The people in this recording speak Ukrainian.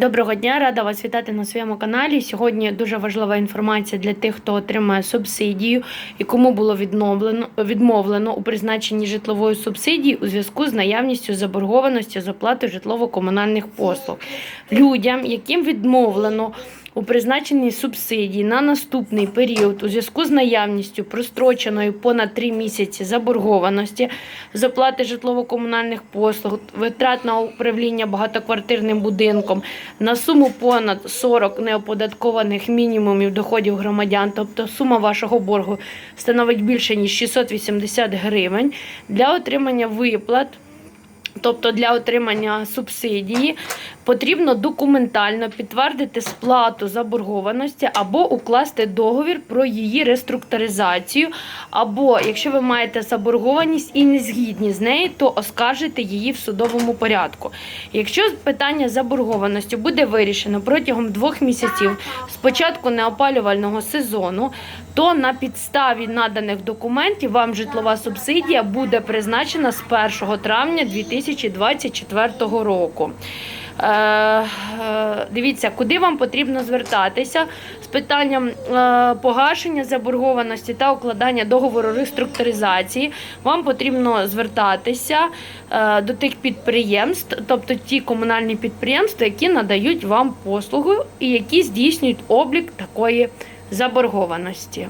Доброго дня, рада вас вітати на своєму каналі. Сьогодні дуже важлива інформація для тих, хто отримає субсидію і кому було відновлено відмовлено у призначенні житлової субсидії у зв'язку з наявністю заборгованості з оплати житлово-комунальних послуг. Людям, яким відмовлено у призначенні субсидії на наступний період у зв'язку з наявністю простроченої понад 3 місяці заборгованості з оплати житлово-комунальних послуг, витрат на управління багатоквартирним будинком на суму понад 40 неоподаткованих мінімумів доходів громадян, тобто сума вашого боргу становить більше ніж 680 гривень для отримання виплат. Тобто для отримання субсидії потрібно документально підтвердити сплату заборгованості або укласти договір про її реструктуризацію, або якщо ви маєте заборгованість і не згідні з нею, то оскаржити її в судовому порядку. Якщо питання заборгованості буде вирішено протягом двох місяців з початку неопалювального сезону, то на підставі наданих документів вам житлова субсидія буде призначена з 1 травня 2024 року. Е, е, Дивіться, куди вам потрібно звертатися з питанням е, погашення заборгованості та укладання договору реструктуризації. Вам потрібно звертатися до тих підприємств, тобто ті комунальні підприємства, які надають вам послугу і які здійснюють облік такої заборгованості.